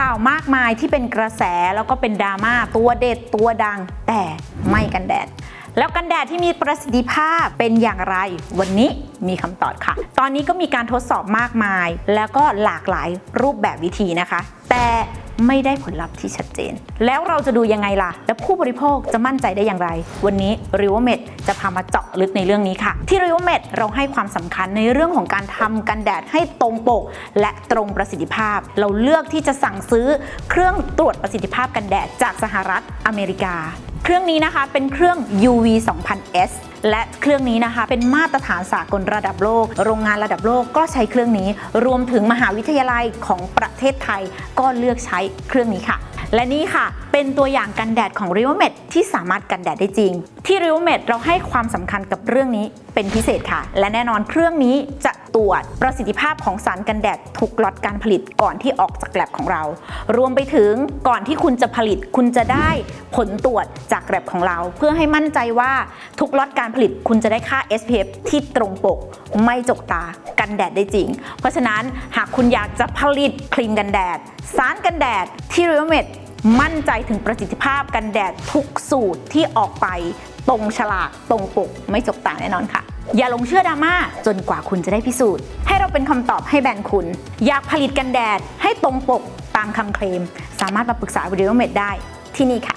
ข่าวมากมายที่เป็นกระแสแล้วก็เป็นดราม่าตัวเด็ดตัวดัง แต่ไม่กันแดด แล้วกันแดดที่มีประสิทธิภาพเป็นอย่างไร วันนี้มีคำตอบค่ะ ตอนนี้ก็มีการทดสอบมากมาย แล้วก็หลากหลายรูปแบบวิธีนะคะ แต่ ไม่ได้ผลลัพธ์ที่ชัดเจน แล้วเราจะดูยังไงล่ะ และผู้บริโภคจะมั่นใจได้อย่างไร วันนี้ r i v e r m e d จะพามาเจาะลึกในเรื่องนี้ค่ะ ที่ r i v e r m e d เราให้ความสำคัญในเรื่องของการทำกันแดดให้ตรงปก และตรงประสิทธิภาพ เราเลือกที่จะสั่งซื้อเครื่องตรวจประสิทธิภาพกันแดดจากสหรัฐอเมริกา เครื่องนี้นะคะเป็นเครื่อง UV 2000S และเครื่องนี้นะคะ เป็นมาตรฐานสากลระดับโลก โรงงานระดับโลกก็ใช้เครื่องนี้ รวมถึงมหาวิทยาลัยของประเทศไทยก็เลือกใช้เครื่องนี้ค่ะ และนี่ค่ะ เป็นตัวอย่างกันแดดของ r i v e r m e d ที่สามารถกันแดดได้จริง ที่ r i v e r m e d เราให้ความสำคัญกับเรื่องนี้เป็นพิเศษค่ะ และแน่นอนเครื่องนี้จะตรวจประสิทธิภาพของสารกันแดดทุกล็อตการผลิตก่อนที่ออกจากแลบของเรา รวมไปถึงก่อนที่คุณจะผลิตคุณจะได้ผลตรวจจากแลบของเรา เพื่อให้มั่นใจว่าทุกล็อตการผลิตคุณจะได้ค่า SPF ที่ตรงปก ไม่จกตากันแดดได้จริง เพราะฉะนั้นหากคุณอยากจะผลิตครีมกันแดด สารกันแดดที่ r i v e r m e d มั่นใจถึงประสิทธิภาพกันแดดทุกสูตรที่ออกไปตรงฉลากตรงปก ไม่จกตาแน่นอนค่ะ อย่าหลงเชื่อดราม่าจนกว่าคุณจะได้พิสูจน์ ให้เราเป็นคำตอบให้แบรนด์คุณ อยากผลิตกันแดดให้ตรงปกตามคำเคลม สามารถมาปรึกษาวิดีโอเมดได้ที่นี่ค่ะ